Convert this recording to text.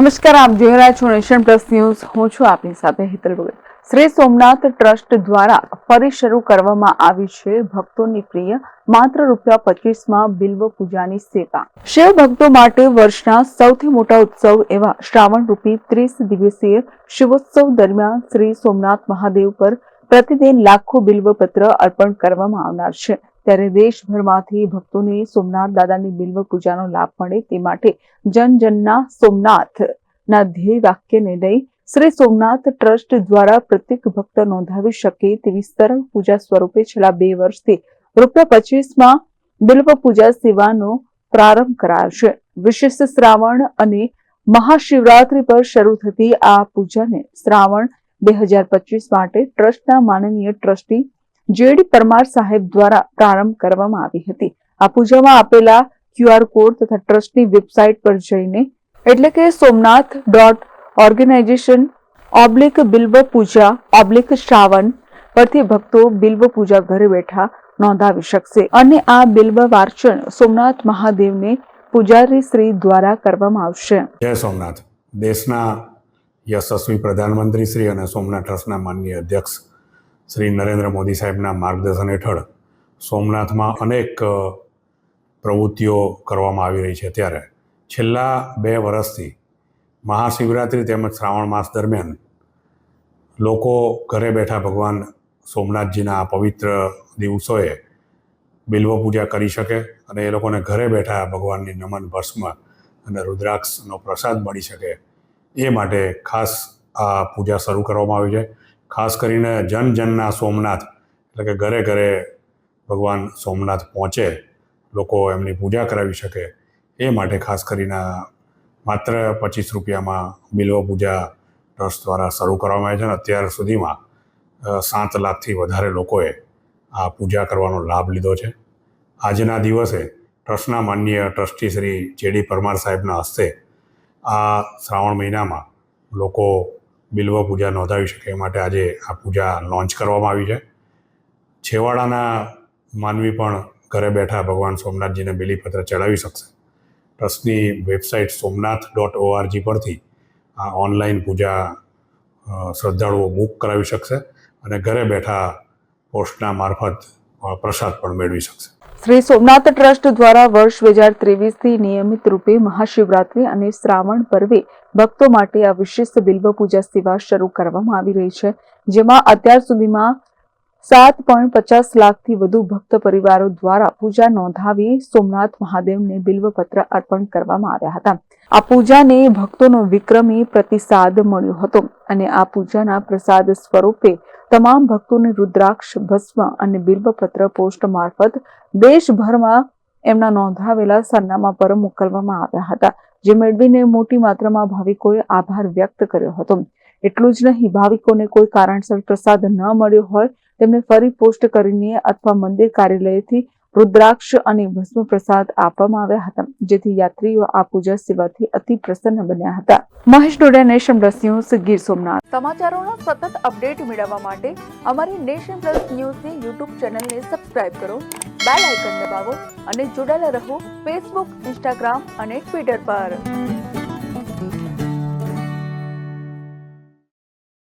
નમસ્કાર, આપ જોઈ રહ્યા છો નેશન પ્લસ ન્યૂઝ. હું છું આપની સાથે હિતલ ભગત. શ્રી સોમનાથ ટ્રસ્ટ દ્વારા ફરી શરૂ કરવામાં આવી છે ભક્તોની પ્રિય, માત્ર રૂપિયા પચીસમાં બિલ્વ પૂજાની સેવા. શિવ ભક્તો માટે વર્ષના સૌથી મોટા ઉત્સવ એવા શ્રાવણ રૂપી ત્રીસ દિવસીય શિવોત્સવ દરમિયાન શ્રી સોમનાથ મહાદેવ પર પ્રતિદિન લાખો બિલ્વપત્ર અર્પણ કરવામાં આવનાર છે. ત્યારે દેશભરમાંથી ભક્તોને સોમનાથ દાદાની બિલ્વ પૂજાનો લાભ મળે તે માટે જન જનના ધ્યેય વાક્યને લઈ શ્રી સોમનાથ ટ્રસ્ટ દ્વારા પ્રત્યેક ભક્ત નોંધાવી શકે તેવી સરળ પૂજા સ્વરૂપે છેલ્લા બે વર્ષથી રૂપિયા પચીસમાં બિલ્વ પૂજા સેવાનો પ્રારંભ કરાયો છે. વિશેષ શ્રાવણ અને મહાશિવરાત્રી પર શરૂ થતી આ પૂજાને શ્રાવણ બે હજાર પચીસ માટે ટ્રસ્ટના માનનીય ટ્રસ્ટી જેડી પરમાર સાહેબ દ્વારા પ્રારંભ કરવામાં આવી હતી. આ પૂજામાં આપેલા ક્યુઆર કોડ તથા ટ્રસ્ટની વેબસાઇટ પર જઈને એટલે કે Somnath dot organization oblique bilva puja oblique Shravan પરથી ભક્તો બિલ્વ પૂજા ઘરે બેઠા નોંધાવી શકશે. અને આ બિલ્વ વાર્ચન સોમનાથ મહાદેવને પૂજારી શ્રી દ્વારા કરવામાં આવશે. જય સોમનાથ. દેશના યશસ્વી પ્રધાનમંત્રી શ્રી અને સોમનાથ ટ્રસ્ટના માનનીય અધ્યક્ષ શ્રી નરેન્દ્ર મોદી સાહેબના માર્ગદર્શન હેઠળ સોમનાથમાં અનેક પ્રવૃત્તિઓ કરવામાં આવી રહી છે ત્યારે. છેલ્લા બે વર્ષથી મહાશિવરાત્રિ તેમજ શ્રાવણ માસ દરમિયાન લોકો ઘરે બેઠા ભગવાન સોમનાથજીના આ પવિત્ર દિવસોએ બિલ્વ પૂજા કરી શકે અને એ લોકોને ઘરે બેઠા ભગવાનની નમન ભસ્મ અને રુદ્રાક્ષનો પ્રસાદ મળી શકે એ માટે ખાસ આ પૂજા શરૂ કરવામાં આવી છે. ખાસ કરીને જન જનના સોમનાથ, એટલે કે ઘરે ઘરે ભગવાન સોમનાથ પહોંચે, લોકો એમની પૂજા કરાવી શકે, એ માટે ખાસ કરીને માત્ર પચીસ રૂપિયામાં બિલ્વ પૂજા ટ્રસ્ટ દ્વારા શરૂ કરવામાં આવે છે અને અત્યાર સુધીમાં સાત લાખથી વધારે લોકોએ આ પૂજા કરવાનો લાભ લીધો છે. આજના દિવસે ટ્રસ્ટના માનનીય ટ્રસ્ટી શ્રી જેડી પરમાર સાહેબના હસ્તે આ શ્રાવણ મહિનામાં લોકો બિલ્વ પૂજા નોંધાવી શકે એ માટે આજે આ પૂજા લોન્ચ કરવામાં આવી છે. છેવાડાના માનવી પણ ઘરે બેઠા ભગવાન સોમનાથજીને બિલીપત્ર ચડાવી શકશે. ટ્રસ્ટની વેબસાઇટ સોમનાથ ડોટ ઓઆરજી પરથી આ ઓનલાઈન પૂજા શ્રદ્ધાળુઓ બુક કરાવી શકશે અને ઘરે બેઠા પોસ્ટના મારફત પ્રસાદ પણ મેળવી શકશે. શ્રી સોમનાથ ટ્રસ્ટ દ્વારા વર્ષ બે હજાર ત્રેવીસથી નિયમિત રૂપે મહાશિવરાત્રી અને શ્રાવણ પર્વે ભક્તો માટે આ વિશિષ્ટ બિલ્વ પૂજા સેવા શરૂ કરવામાં આવી રહી છે, જેમાં અત્યાર સુધીમાં સાત પોઈન્ટ પચાસ લાખથી વધુ ભક્ત પરિવારો દ્વારા પૂજા નોંધાવી સોમનાથ મહાદેવને બિલ્વપત્ર અર્પણ કરવામાં આવ્યા હતા. આ પૂજાને ભક્તોનો વિક્રમી પ્રતિસાદ મળ્યો હતો અને આ પૂજાના પ્રસાદ સ્વરૂપે તમામ ભક્તોને રુદ્રાક્ષ, ભસ્મ અને બિલ્વપત્ર પોસ્ટ મારફત દેશભરમાં એમના નોંધાવેલા સરનામા પર મોકલવામાં આવ્યા હતા, જે મેળવીને મોટી માત્રામાં ભાવિકોએ આભાર વ્યક્ત કર્યો હતો. એટલું જ નહીં, ભાવિકોને કોઈ કારણસર પ્રસાદ ન મળ્યો હોય, તેમને ફરી પોસ્ટ કરીને અથવા મંદિર કાર્યાલયથી રુદ્રાક્ષ અને ભસ્મ પ્રસાદ આપવામાં આવ્યા હતા, જેથી યાત્રીઓ આ પૂજા સેવાથી અતિ પ્રસન્ન બન્યા હતા. Mahesh Dodiya nation plus news, Gir Somnath. સમાચારોનો સતત અપડેટ મેળવવા માટે અમારી નેશન પ્લસ ન્યૂઝની યુટ્યુબ ચેનલને સબસ્ક્રાઇબ કરો, બેલ આઇકન દબાવો અને જોડાયેલા રહો ફેસબુક, ઇન્સ્ટાગ્રામ અને ટ્વિટર પર.